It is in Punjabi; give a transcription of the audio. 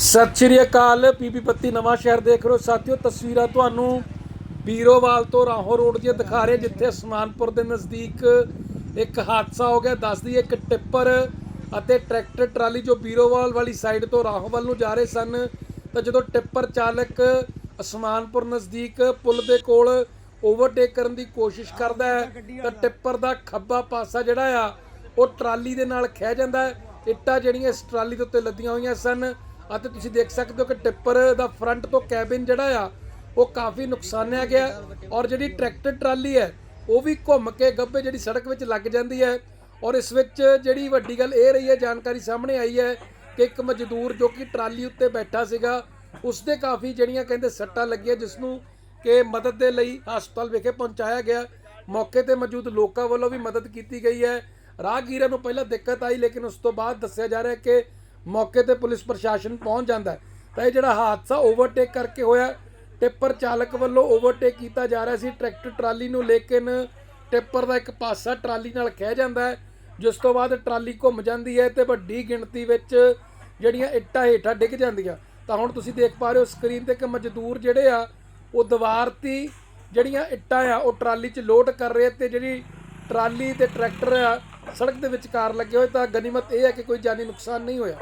ਸਤਿ ਸ਼੍ਰੀ ਅਕਾਲ, ਪੀਪੀ ਪੱਤੀ ਨਵਾਂ ਸ਼ਹਿਰ ਦੇਖ ਰਹੇ ਹੋ। ਸਾਥੀਓ, ਤਸਵੀਰਾਂ ਤੁਹਾਨੂੰ ਬੀਰੋਵਾਲ ਤੋਂ ਰਾਹੋਂ ਰੋਡ ਦੀਆਂ ਦਿਖਾ ਰਹੇ ਜਿੱਥੇ ਅਸਮਾਨਪੁਰ ਦੇ ਨਜ਼ਦੀਕ ਇੱਕ ਹਾਦਸਾ ਹੋ ਗਿਆ। ਦੱਸਦੀ ਇੱਕ ਟਿੱਪਰ ਅਤੇ ਟਰੈਕਟਰ ਟਰਾਲੀ ਜੋ ਬੀਰੋਵਾਲ ਵਾਲੀ ਸਾਈਡ ਤੋਂ ਰਾਹੋਂ ਵੱਲ ਨੂੰ ਜਾ ਰਹੇ ਸਨ। ਤਾਂ ਜਦੋਂ ਟਿੱਪਰ ਚਾਲਕ ਅਸਮਾਨਪੁਰ ਨਜ਼ਦੀਕ ਪੁਲ ਦੇ ਕੋਲ ਓਵਰਟੇਕ ਕਰਨ ਦੀ ਕੋਸ਼ਿਸ਼ ਕਰਦਾ ਹੈ, ਤਾਂ ਟਿੱਪਰ ਦਾ ਖੱਬਾ ਪਾਸਾ ਜਿਹੜਾ ਆ, ਉਹ ਟਰਾਲੀ ਦੇ ਨਾਲ ਖਹਿ ਜਾਂਦਾ ਹੈ। ਇੱਟਾਂ ਜਿਹੜੀਆਂ ਇਸ ਟਰਾਲੀ ਦੇ ਉੱਤੇ ਲੱਦੀਆਂ ਹੋਈਆਂ ਸਨ। ਅਤੇ ਤੁਸੀਂ ਦੇਖ ਸਕਦੇ ਹੋ ਕਿ ਟਿੱਪਰ ਦਾ ਫਰੰਟ ਤੋਂ ਕੈਬਿਨ ਜਿਹੜਾ ਆ, ਉਹ ਕਾਫੀ ਨੁਕਸਾਨਿਆ ਗਿਆ ਔਰ ਜਿਹੜੀ ਟਰੈਕਟਰ ਟਰਾਲੀ ਹੈ, ਉਹ ਵੀ ਘੁੰਮ ਕੇ ਗੱਬੇ ਜਿਹੜੀ ਸੜਕ ਵਿੱਚ ਲੱਗ ਜਾਂਦੀ ਹੈ ਔਰ ਇਸ ਵਿੱਚ ਜਿਹੜੀ ਵੱਡੀ ਗੱਲ ਇਹ ਰਹੀ ਹੈ, ਜਾਣਕਾਰੀ ਸਾਹਮਣੇ ਆਈ ਹੈ ਕਿ ਇੱਕ ਮਜ਼ਦੂਰ ਜੋ ਕਿ ਟਰਾਲੀ ਉੱਤੇ ਬੈਠਾ ਸੀਗਾ ਉਸ ਦੇ ਕਾਫੀ ਜਿਹੜੀਆਂ ਕਹਿੰਦੇ ਸੱਟਾਂ ਲੱਗੀਆਂ ਜਿਸ ਨੂੰ ਕਿ ਮਦਦ ਦੇ ਲਈ ਹਸਪਤਾਲ ਵਿਖੇ ਪਹੁੰਚਾਇਆ ਗਿਆ। ਮੌਕੇ ਤੇ ਮੌਜੂਦ ਲੋਕਾਂ ਵੱਲੋਂ ਵੀ ਮਦਦ ਕੀਤੀ ਗਈ ਹੈ। ਰਾਹਗੀਰਾਂ ਨੂੰ ਪਹਿਲਾਂ ਦਿੱਕਤ ਆਈ, ਲੇਕਿਨ ਉਸ ਤੋਂ ਬਾਅਦ ਦੱਸਿਆ ਜਾ ਰਿਹਾ ਹੈ ਕਿ ਮੌਕੇ ਤੇ ਪੁਲਿਸ ਪ੍ਰਸ਼ਾਸਨ ਪਹੁੰਚ ਜਾਂਦਾ ਹੈ। ਤਾਂ ਇਹ ਜਿਹੜਾ ਹਾਦਸਾ ਓਵਰਟੇਕ ਕਰਕੇ ਹੋਇਆ ਟਿੱਪਰ ਚਾਲਕ ਵੱਲੋਂ ਓਵਰਟੇਕ ਕੀਤਾ ਜਾ ਰਿਹਾ ਸੀ। ਟਰੈਕਟਰ, ਟਰਾਲੀ ਨੂੰ ਲੇਕਿਨ ਟਿੱਪਰ ਦਾ ਇੱਕ ਪਾਸਾ ਟਰਾਲੀ ਨਾਲ ਖਹਿ ਜਾਂਦਾ ਹੈ, ਜਿਸ ਤੋਂ ਬਾਅਦ ਟਰਾਲੀ ਘੁੰਮ ਜਾਂਦੀ ਹੈ ਤੇ ਵੱਡੀ ਗਿਣਤੀ ਵਿੱਚ ਜਿਹੜੀਆਂ ਇੱਟਾਂ ਹੇਠਾਂ ਡਿੱਗ ਜਾਂਦੀਆਂ। ਤਾਂ ਹੁਣ ਤੁਸੀਂ ਦੇਖ ਪਾ ਰਹੇ ਹੋ ਸਕਰੀਨ ਤੇ ਕਿ ਮਜ਼ਦੂਰ ਜਿਹੜੇ ਆ, ਉਹ ਦੀਵਾਰ ਤੇ ਜਿਹੜੀਆਂ ਇੱਟਾਂ ਆ, ਉਹ ਟਰਾਲੀ 'ਚ ਲੋਡ ਕਰ ਰਹੇ ਤੇ ਜਿਹੜੀ ਟਰਾਲੀ ਤੇ ਟਰੈਕਟਰ ਆ ਸੜਕ ਦੇ ਵਿਚਕਾਰ ਲੱਗੇ ਹੋਏ ਤਾਂ ਗਨੀਮਤ ਇਹ ਹੈ ਕਿ ਕੋਈ ਜਾਨੀ ਨੁਕਸਾਨ ਨਹੀਂ ਹੋਇਆ।